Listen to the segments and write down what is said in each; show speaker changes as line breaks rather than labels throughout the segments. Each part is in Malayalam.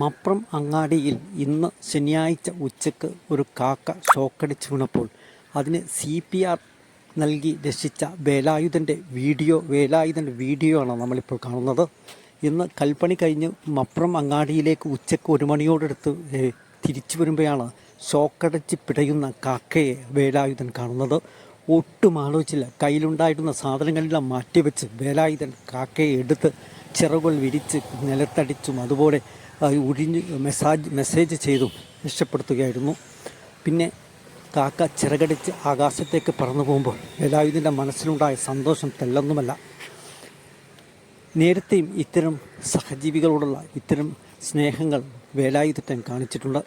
മപ്രം അങ്ങാടിയിൽ ഇന്ന് ശനിയാഴ്ച ഉച്ചയ്ക്ക് ഒരു കാക്ക ഷോക്കടിച്ചു വീണപ്പോൾ അതിന് സി പി ആർ നൽകി രക്ഷിച്ച വേലായുധന്റെ വീഡിയോ വേലായുധന്റെ വീഡിയോ ആണ് നമ്മളിപ്പോൾ കാണുന്നത്. ഇന്ന് കൽപ്പണി കഴിഞ്ഞ് മപ്രം അങ്ങാടിയിലേക്ക് ഉച്ചയ്ക്ക് ഒരു മണിയോടടുത്ത് തിരിച്ചു വരുമ്പോഴാണ് ഷോക്കടച്ച് പിടയുന്ന കാക്കയെ വേലായുധൻ കാണുന്നത്. ഒട്ടും ആലോചിച്ചില്ല. കയ്യിലുണ്ടായിരുന്ന സാധനങ്ങളെല്ലാം മാറ്റിവെച്ച് വേലായുധൻ കാക്കയെ എടുത്ത് ചിറകുകൾ വിരിച്ച് നിലത്തടിച്ചും അതുപോലെ ഉഴിഞ്ഞ് മെസ്സാജ് മെസ്സേജ് ചെയ്തും രക്ഷപ്പെടുത്തുകയായിരുന്നു. പിന്നെ കാക്ക ചിറകടിച്ച് ആകാശത്തേക്ക് പറന്നു പോകുമ്പോൾ വേലായുധന്റെ മനസ്സിലുണ്ടായ സന്തോഷം തെല്ലൊന്നുമല്ല നേരത്തെയും ഇത്തരം സഹജീവികളോടുള്ള ഇത്തരം സ്നേഹങ്ങൾ വേലായുധത്തൻ കാണിച്ചിട്ടുണ്ട്.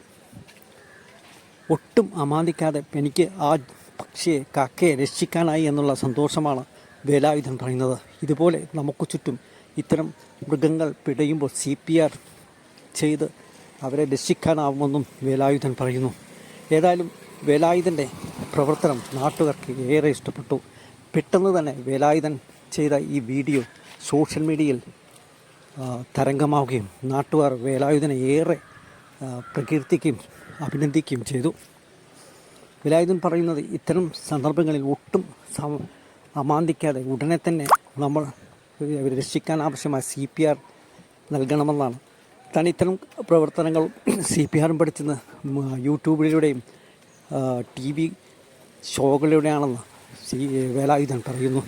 ഒട്ടും അമാന്തിക്കാതെ എനിക്ക് ആ പക്ഷിയെ കാക്കയെ രക്ഷിക്കാനായി എന്നുള്ള സന്തോഷമാണ് വേലായുധൻ പറയുന്നത്. ഇതുപോലെ നമുക്ക് ചുറ്റും ഇത്തരം മൃഗങ്ങൾ പിടയുമ്പോൾ സി പി ആർ ചെയ്ത് അവരെ രക്ഷിക്കാനാവുമെന്നും വേലായുധൻ പറയുന്നു. ഏതായാലും വേലായുധന്റെ പ്രവർത്തനം നാട്ടുകാർക്ക് ഏറെ ഇഷ്ടപ്പെട്ടു. പെട്ടെന്ന് തന്നെ വേലായുധൻ ചെയ്ത ഈ വീഡിയോ സോഷ്യൽ മീഡിയയിൽ തരംഗമാവുകയും നാട്ടുകാർ വേലായുധനെ ഏറെ പ്രകീർത്തിക്കുകയും അഭിനന്ദിക്കുകയും ചെയ്തു. വേലായുധൻ പറയുന്നത് ഇത്തരം സന്ദർഭങ്ങളിൽ ഒട്ടും അമാന്തിക്കാതെ ഉടനെ തന്നെ നമ്മൾ ഇവരെ രക്ഷിക്കാൻ ആവശ്യമായ സി പി ആർ നൽകണമെന്നാണ്. താൻ ഇത്തരം പ്രവർത്തനങ്ങൾ സി പി ആറും പഠിച്ചെന്ന് യൂട്യൂബിലൂടെയും ടി വി ഷോകളിലൂടെയാണെന്ന് സി വേലായുധൻ പറയുന്നു.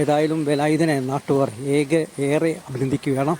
ഏതായാലും വേലായുധനെ നാട്ടുകാർ ഏക ഏറെ അഭിനന്ദിക്കുകയാണ്.